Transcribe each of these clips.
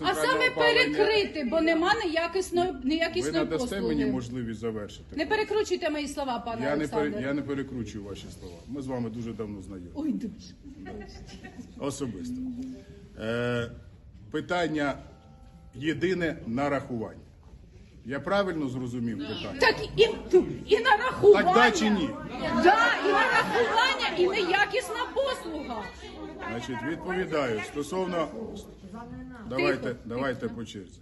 А саме перекрити, бо нема ніякісної Ви неякісної надасте мені можливість завершити. Не перекручуйте мої слова, пане я, не пере, я не перекручую ваші слова. Ми з вами дуже давно знайомі. Ой, дуже. Особисто. Е, питання єдине нарахування. Я правильно зрозумів питання? Так і, і нарахування. Так да чи ні? Да, і нарахування, і неякісна послуга. Значить, відповідаю стосовно давайте, давайте по черзі.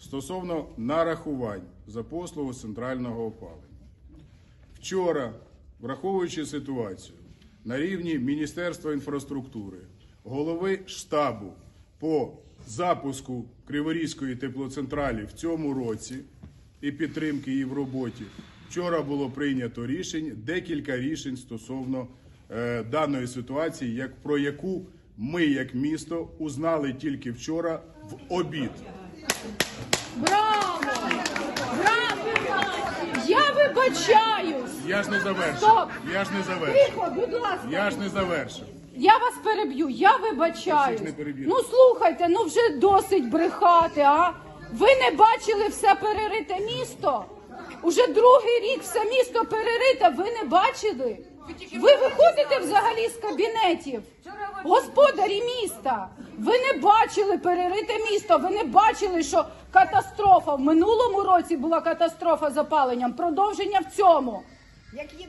Стосовно нарахувань за послугу центрального опалення. Вчора, враховуючи ситуацію на рівні Міністерства інфраструктури, голови штабу по запуску Криворізької теплоцентралі в цьому році і підтримки її в роботі, вчора було прийнято рішень, декілька рішень стосовно даної ситуації, як про яку ми, як місто, узнали тільки вчора в обід. Браво! Браво! Я вибачаюсь! Я ж не завершив. Стоп! Я ж не завершив. Тихо, будь ласка. Я ж не завершив. Я вас переб'ю, я вибачаюсь. Не переб'ю. Ну слухайте, ну вже досить брехати, а? Ви не бачили все перерите місто? Уже другий рік все місто перерите, ви не бачили? Ви виходите взагалі з кабінетів? Господарі міста, ви не бачили перерите місто, ви не бачили, що катастрофа в минулому році була катастрофа з опаленням, продовження в цьому.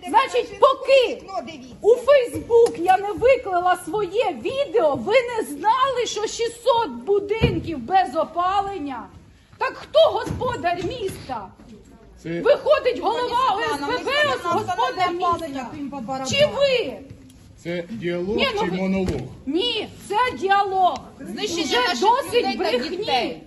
Значить, поки у Фейсбук я не виклала своє відео, ви не знали, що 600 будинків без опалення. Так хто господар міста? Це Виходить голова ОСББ, господар міста. Чи ви? Це діалог Ні, ну чи монолог? Ні, це діалог. Знищення Вже досить брехні. дітей.